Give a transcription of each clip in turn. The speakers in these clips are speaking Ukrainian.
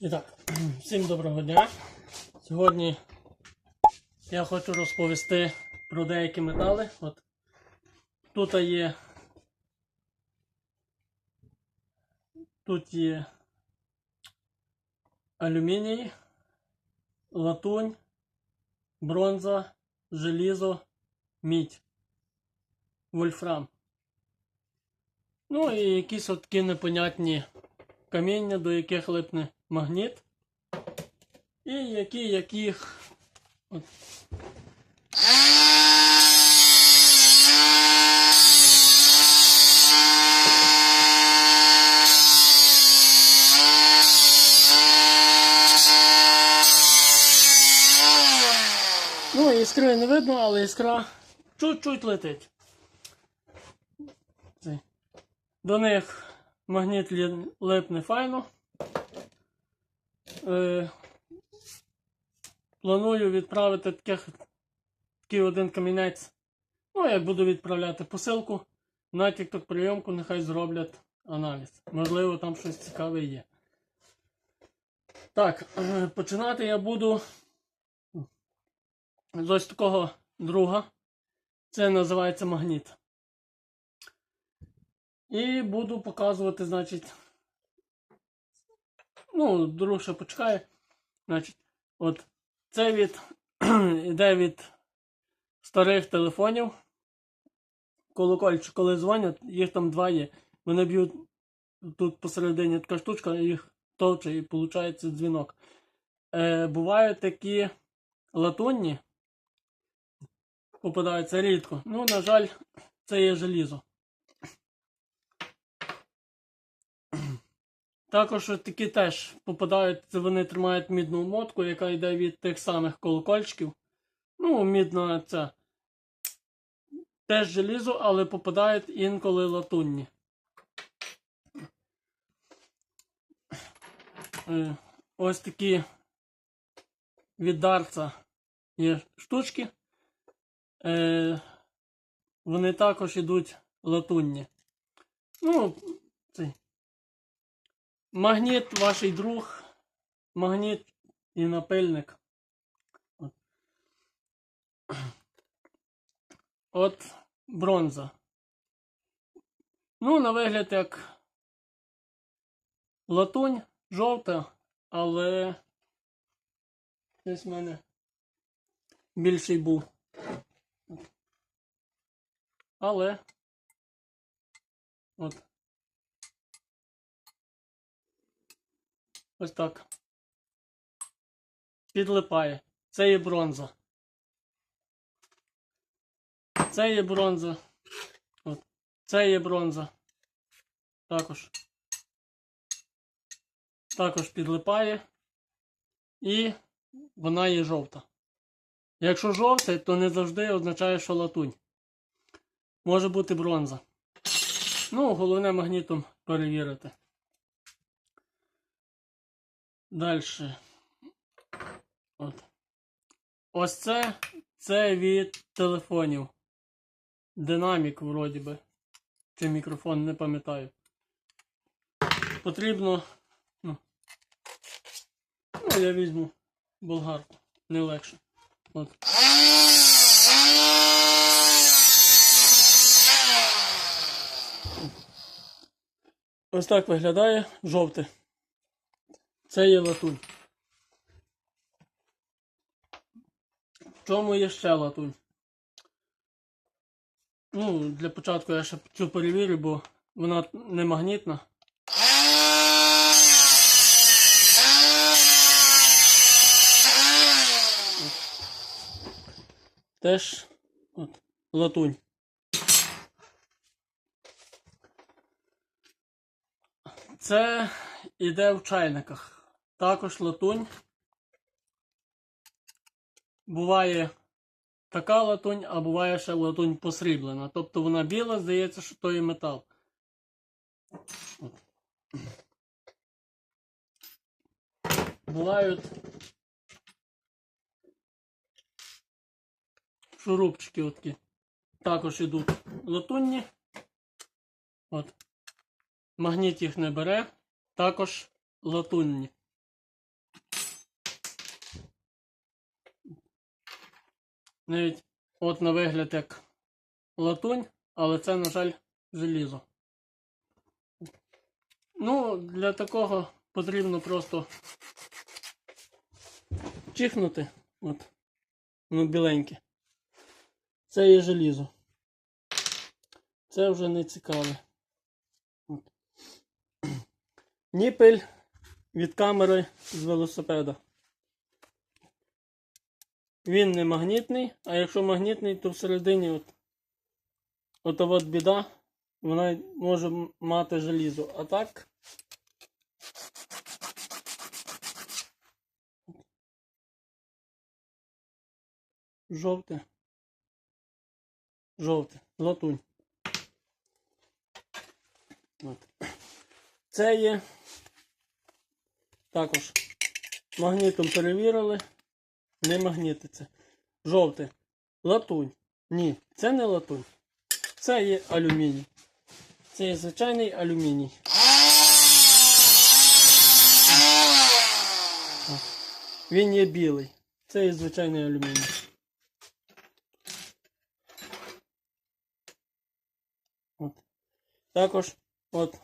І так, всім доброго дня. Сьогодні я хочу розповісти про деякі метали. От тут є. Тут є алюміній, латунь, бронза, желізо, мідь, вольфрам. Ну і якісь от такі непонятні каміння, до яких липне магніт. І які яких. От. Ну, іскри не видно, але іскра чуть-чуть летить. До них магніт липне файно. Е, планую відправити таких, такий один камінець. Ну, як буду відправляти посилку на TikTok прийомку, нехай зроблять аналіз. Можливо, там щось цікаве є. Так, е, починати я буду з ось такого друга. Це називається магніт. І буду показувати, значить. Ну, друг ще почекає. Значить, от це від іде від старих телефонів. Колокольчик, коли дзвонять, їх там два є. Вони б'ють тут посередині така штучка, їх товче і виходить дзвінок. Е, бувають такі латунні, попадаються рідко. Ну, на жаль, це є желізо. Також такі теж попадають, вони тримають мідну мотку, яка йде від тих самих колокольчиків. Ну, мідна ця. Теж желізо, але попадають інколи латунні. Е, Ось такі від дарца є штучки. Е, Вони також йдуть латунні. Ну, цей. Магніт, ваш друг, магніт і напильник. От. От бронза. Ну, на вигляд як латунь жовта, але десь в мене більший був. Але от. Ось так. Підлипає. Це є бронза. Це є бронза. От. Це є бронза. Також. Також підлипає. І вона є жовта. Якщо жовте, то не завжди означає, що латунь. Може бути бронза. Ну, головне магнітом перевірити. Далі. От. Ось це. Це від телефонів. Динамік, вроді би. Чи мікрофон, не пам'ятаю. Потрібно. Ну, ну я візьму болгарку. Не легше. От. Ось так виглядає жовте. Це є латунь. В чому є ще латунь? Ну, для початку я ще цю перевірю, бо вона не магнітна. Теж от, латунь. Це іде в чайниках. Також латунь. Буває така латунь, а буває ще латунь посріблена. Тобто вона біла, здається, що то є метал. Бувають шурупчики отакі. Також ідуть латунні. От. Магніт їх не бере, також латунні. Навіть от на вигляд як латунь, але це, на жаль, желізо. Ну, для такого потрібно просто чихнути. От. Ну, біленьке. Це є желізо. Це вже не цікаве. Ніпель від камери з велосипеда. Він не магнітний, а якщо магнітний, то всередині от, от, от біда, вона може мати желізо. А так. Жовте. Жовте. Латунь. От. Це є. Також магнітом перевірили. Не магнітиться. Жовте. Латунь. Ні, це не латунь. Це є алюміній. Це є звичайний алюміній. Він є білий. Це є звичайний алюміній. От. Також, от,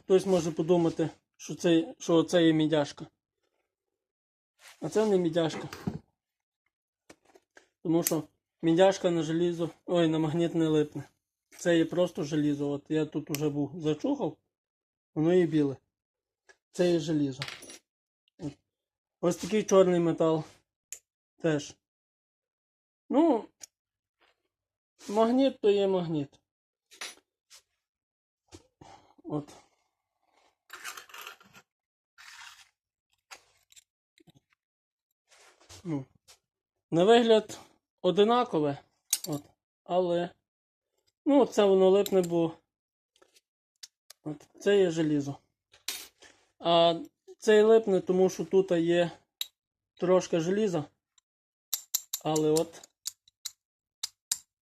хтось може подумати, що це, що це є мідяшка. А це не мідяшка. Тому що мідяшка на желізо, ой, на магніт не липне. Це є просто желізо. От я тут уже був зачухав, воно є біле. Це є желізо. Ось такий чорний метал. Теж. Ну, магніт то є магніт. От. Ну, на вигляд одинакове, от, але ну, це воно липне, бо от, це є желізо. А цей липне, тому що тут є трошки желіза, але от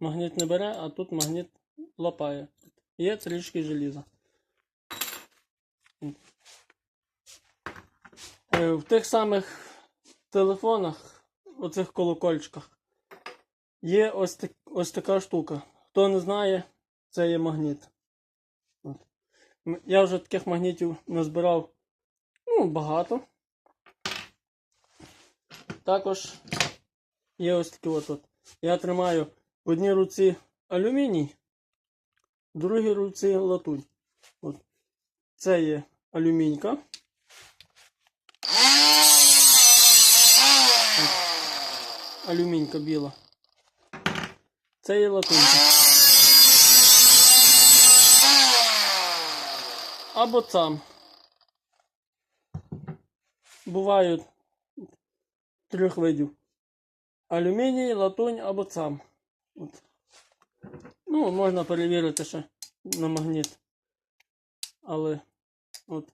магніт не бере, а тут магніт лапає. Є трішки желіза. Е, В тих самих телефонах, оцих колокольчиках, є ось, так, ось така штука. Хто не знає, це є магніт. Я вже таких магнітів назбирав ну, багато. Також є ось такі от. Я тримаю в одній руці алюміній, в другій руці латунь. От. Це є алюмінька. Алюмінька біла. Це є латунька. Або цам. Бувають трьох видів. Алюміній, латунь або цам. От. Ну, можна перевірити ще на магніт. Але от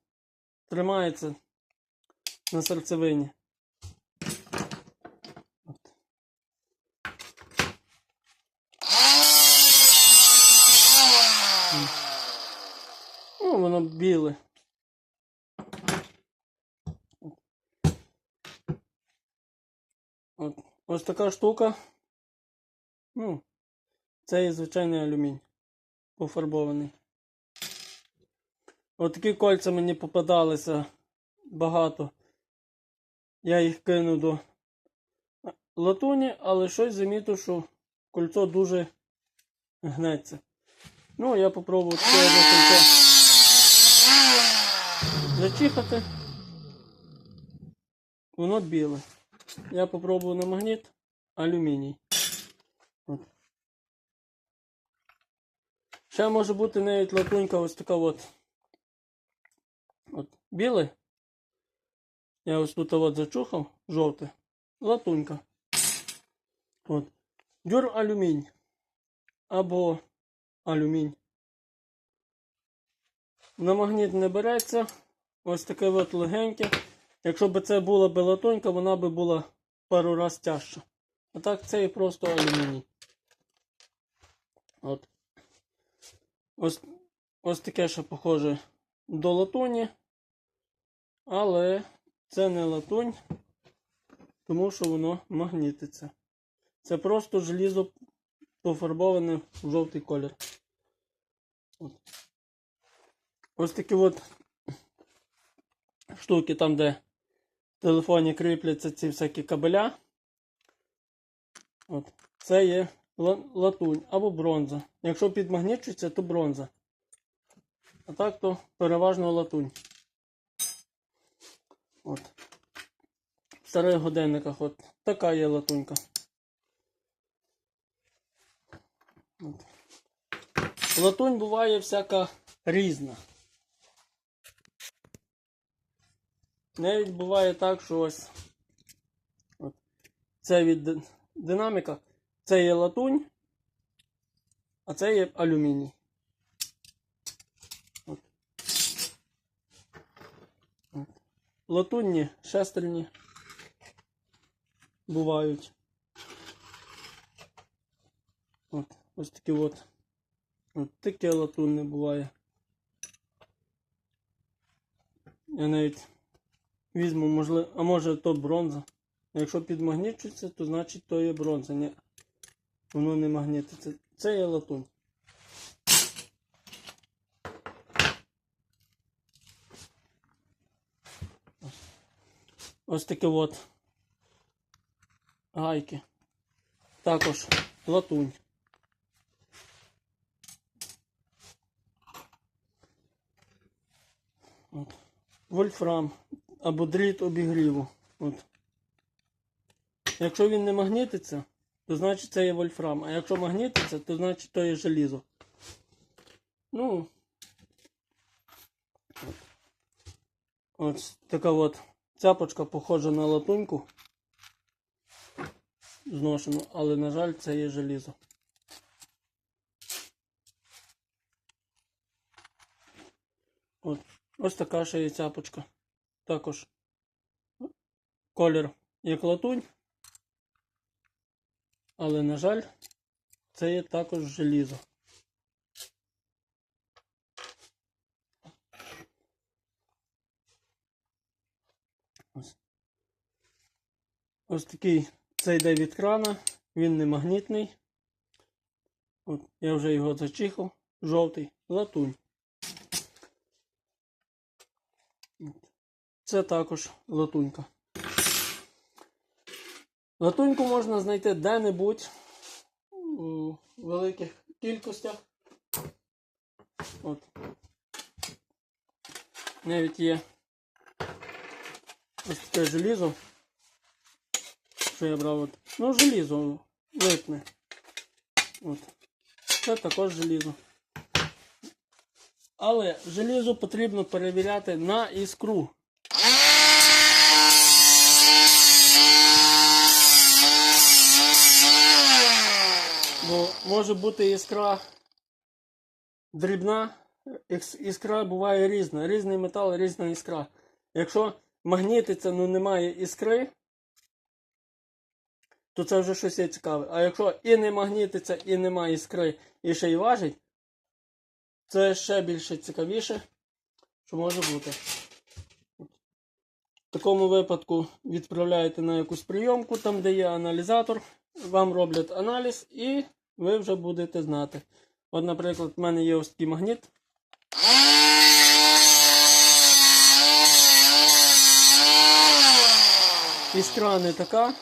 тримається на серцевині. М. Ну, воно біле. От. Ось така штука. Ну, це є звичайний алюмінь. Пофарбований. От такі кольця мені попадалися багато. Я їх кинув до латуні, але щось замітив, що кольцо дуже гнеться. Ну, я попробую це одне кольцо зачихати. Воно біле. Я попробую на магніт алюміній. От. Ще може бути навіть латунька ось така от. От. Біле. Я ось тут от зачухав, жовте. Латунька. От. Дюр алюмінь. Або алюмінь. На магніт не береться. Ось таке от легеньке. Якщо б це була би латунька, вона би була пару раз тяжча. А так це і просто алюміній. От. Ось, ось таке ще похоже до латуні. Але це не латунь, тому що воно магнітиться. Це просто желізо пофарбоване в жовтий колір. От. Ось такі от штуки, там, де в телефоні кріпляться ці всякі кабеля. От. Це є латунь або бронза. Якщо підмагнічується, то бронза. А так то переважно латунь. От. В старих годинниках от така є латунька. От. Латунь буває всяка різна. Навіть буває так, що ось це від динаміка, це є латунь, а це є алюміній. Латунні, шестерні бувають. От, ось такі от. От таке латунне буває. Я навіть візьму, а може то бронза. Якщо підмагнічується, то значить то є бронза. Ні. Воно не магнітиться. Це є латунь. Ось таке от гайки. Також латунь. От. Вольфрам або дріт обігріву. От. Якщо він не магнітиться, то значить це є вольфрам. А якщо магнітиться, то значить то є желізо. Ну. От. Ось така от цяпочка похожа на латуньку. Зношену, але, на жаль, це є желізо. От. Ось така ще є цяпочка. Також колір як латунь. Але, на жаль, це є також желізо. Ось. Ось такий це йде від крана, він не магнітний. От, я вже його зачихав. Жовтий латунь. Це також латунька. Латуньку можна знайти де-небудь у великих кількостях. От. Навіть є ось таке желізо. Що я брав от. Ну, желізо липне. От. Це також желізо. Але желізо потрібно перевіряти на іскру. Може бути іскра дрібна, іскра буває різна. Різний метал, різна іскра. Якщо магнітиться, ну немає іскри, то це вже щось є цікаве. А якщо і не магнітиться, і немає іскри, і ще й важить, це ще більше цікавіше, що може бути. В такому випадку відправляєте на якусь прийомку, там де є аналізатор, вам роблять аналіз і ви вже будете знати. От, наприклад, в мене є ось такий магніт. Іскра не така,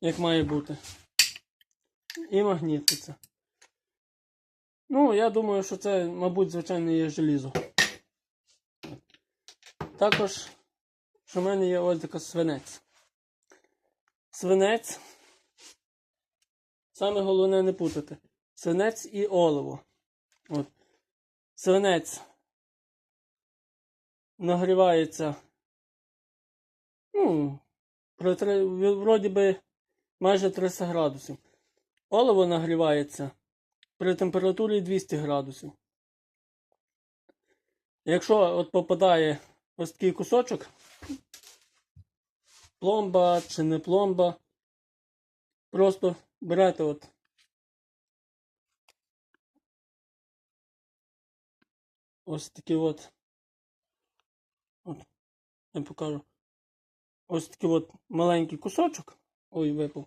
як має бути. І магнітиться. Ну, я думаю, що це, мабуть, звичайно, є желізо. Також, що в мене є ось така свинець. Свинець. Саме головне не путати. Свинець і оливо. От. Свинець нагрівається. Ну, при вроді би майже 300 градусів. Оливо нагрівається при температурі 200 градусів. Якщо от попадає ось такий кусочок, пломба чи не пломба, просто берете от. Ось такий от. От, я покажу. Ось такий от маленький кусочок. Ой, випав.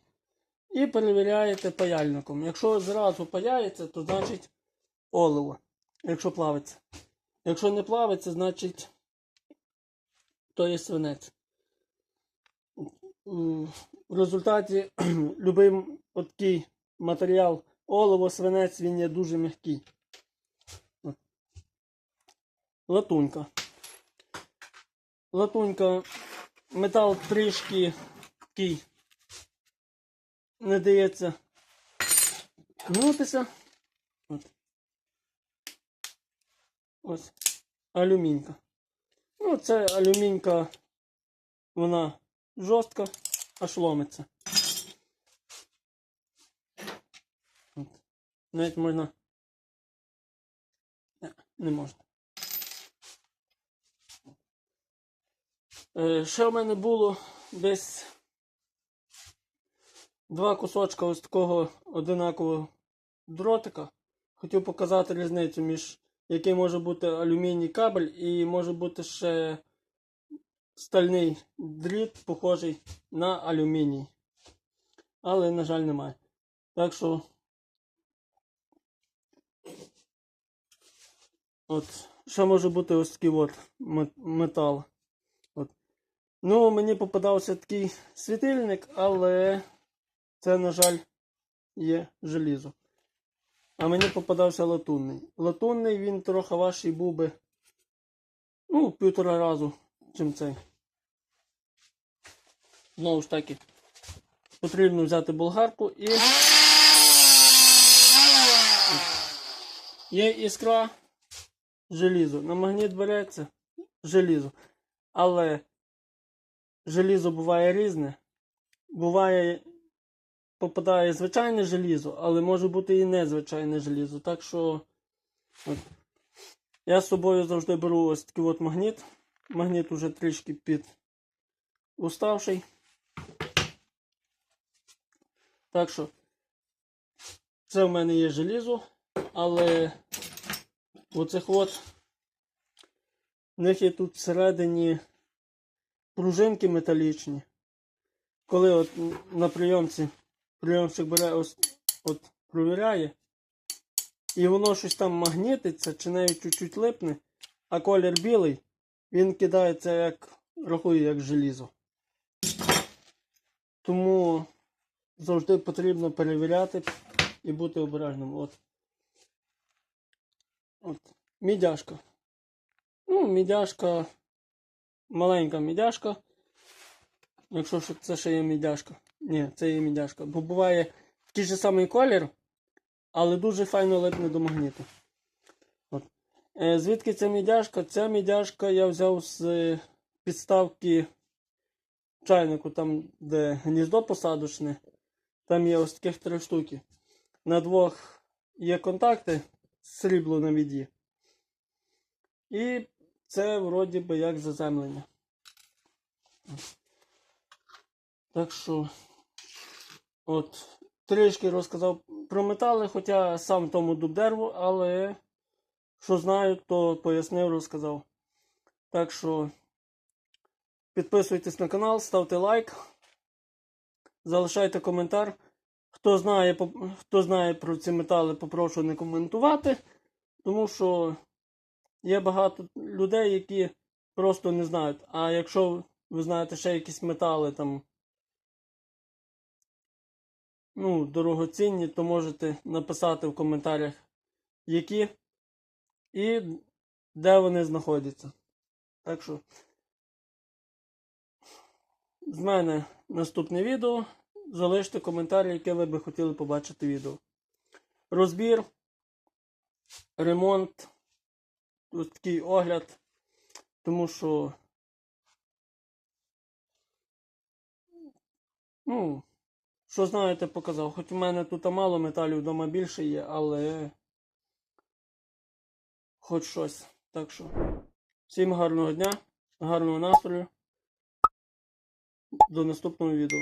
І перевіряєте паяльником. Якщо зразу паяється, то значить оливо. Якщо плавиться. Якщо не плавиться, значить то є свинець. В результаті любий такий матеріал олово, свинець, він є дуже м'який. Латунька. Латунька, метал трішки такий не дається гнутися. От. Ось. Алюмінька. Ну, це алюмінька, вона жорстка, аж ломиться. Навіть можна. Не, не можна. Е, ще в мене було десь два кусочка ось такого одинакового дротика. Хотів показати різницю між який може бути алюміній кабель і може бути ще стальний дріт, похожий на алюміній. Але, на жаль, немає. Так що. От, ще може бути ось такий от метал. От. Ну, мені попадався такий світильник, але це, на жаль, є желізо. А мені попадався латунний. Латунний він трохи важчий був би. Ну, півтора разу, чим цей. Знову ж таки, потрібно взяти болгарку і. Є іскра, желізо. На магніт береться желізо. Але желізо буває різне. Буває попадає звичайне желізо, але може бути і незвичайне желізо. Так що от, я з собою завжди беру ось такий от магніт. Магніт уже трішки під уставший. Так що це в мене є желізо, але оцих от в них є тут всередині пружинки металічні. Коли от на прийомці прийомщик бере ось от провіряє, і воно щось там магнітиться, чи навіть чуть-чуть липне, а колір білий, він кидається як рахує як желізо. Тому завжди потрібно перевіряти і бути обережним. От. От. Мідяшка. Ну, мідяшка, маленька мідяшка. Якщо що це ще є мідяшка. Ні, це є мідяшка. Бо буває такий же самий колір, але дуже файно липне до магніту. От. Е, звідки ця мідяшка? Ця мідяшка я взяв з е, підставки чайнику, там, де гніздо посадочне. Там є ось таких три штуки. На двох є контакти срібло на віді. І це вроді би як заземлення. Так що, от, трішки розказав про метали, хоча сам тому дубдерву, але що знаю, то пояснив, розказав. Так що підписуйтесь на канал, ставте лайк, залишайте коментар. Хто знає, хто знає про ці метали, попрошу не коментувати, тому що є багато людей, які просто не знають. А якщо ви знаєте ще якісь метали там ну, дорогоцінні, то можете написати в коментарях, які і де вони знаходяться. Так що з мене наступне відео. Залиште коментар, яке ви би хотіли побачити відео. Розбір, ремонт, ось такий огляд, тому що ну, що знаєте, показав. Хоч у мене тут мало металів вдома більше є, але хоч щось. Так що, всім гарного дня, гарного настрою. До наступного відео.